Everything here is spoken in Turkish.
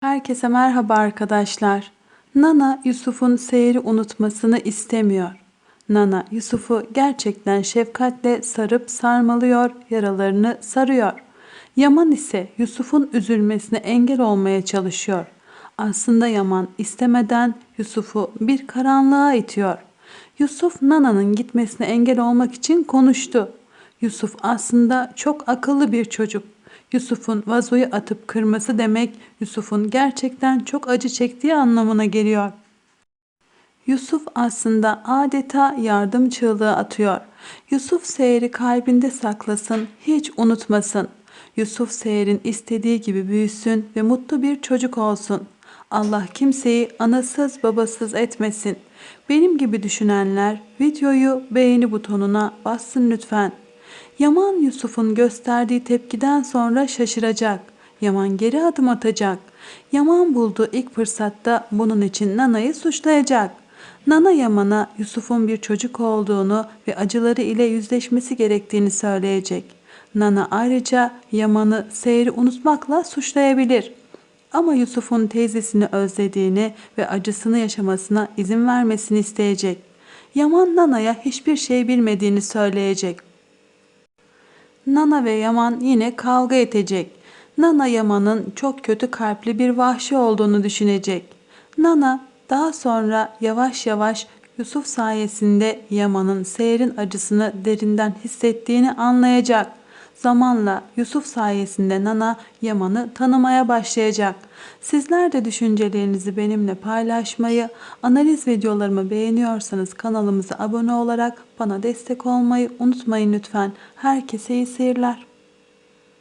Herkese merhaba arkadaşlar. Nana Yusuf'un seyri unutmasını istemiyor. Nana Yusuf'u gerçekten şefkatle sarıp sarmalıyor, yaralarını sarıyor. Yaman ise Yusuf'un üzülmesine engel olmaya çalışıyor. Aslında Yaman istemeden Yusuf'u bir karanlığa itiyor. Yusuf Nana'nın gitmesine engel olmak için konuştu. Yusuf aslında çok akıllı bir çocuk. Yusuf'un vazoyu atıp kırması demek Yusuf'un gerçekten çok acı çektiği anlamına geliyor. Yusuf aslında adeta yardım çığlığı atıyor. Yusuf Seher'i kalbinde saklasın, hiç unutmasın. Yusuf Seher'in istediği gibi büyüsün ve mutlu bir çocuk olsun. Allah kimseyi anasız babasız etmesin. Benim gibi düşünenler videoyu beğeni butonuna bassın lütfen. Yaman Yusuf'un gösterdiği tepkiden sonra şaşıracak. Yaman geri adım atacak. Yaman bulduğu ilk fırsatta bunun için Nana'yı suçlayacak. Nana Yaman'a Yusuf'un bir çocuk olduğunu ve acıları ile yüzleşmesi gerektiğini söyleyecek. Nana ayrıca Yaman'ı seyri unutmakla suçlayabilir. Ama Yusuf'un teyzesini özlediğini ve acısını yaşamasına izin vermesini isteyecek. Yaman Nana'ya hiçbir şey bilmediğini söyleyecek. Nana ve Yaman yine kavga edecek. Nana Yaman'ın çok kötü kalpli bir vahşi olduğunu düşünecek. Nana daha sonra yavaş yavaş Yusuf sayesinde Yaman'ın Seher'in acısını derinden hissettiğini anlayacak. Zamanla Yusuf sayesinde Nana Yaman'ı tanımaya başlayacak. Sizler de düşüncelerinizi benimle paylaşmayı, analiz videolarımı beğeniyorsanız kanalımıza abone olarak bana destek olmayı unutmayın lütfen. Herkese iyi seyirler.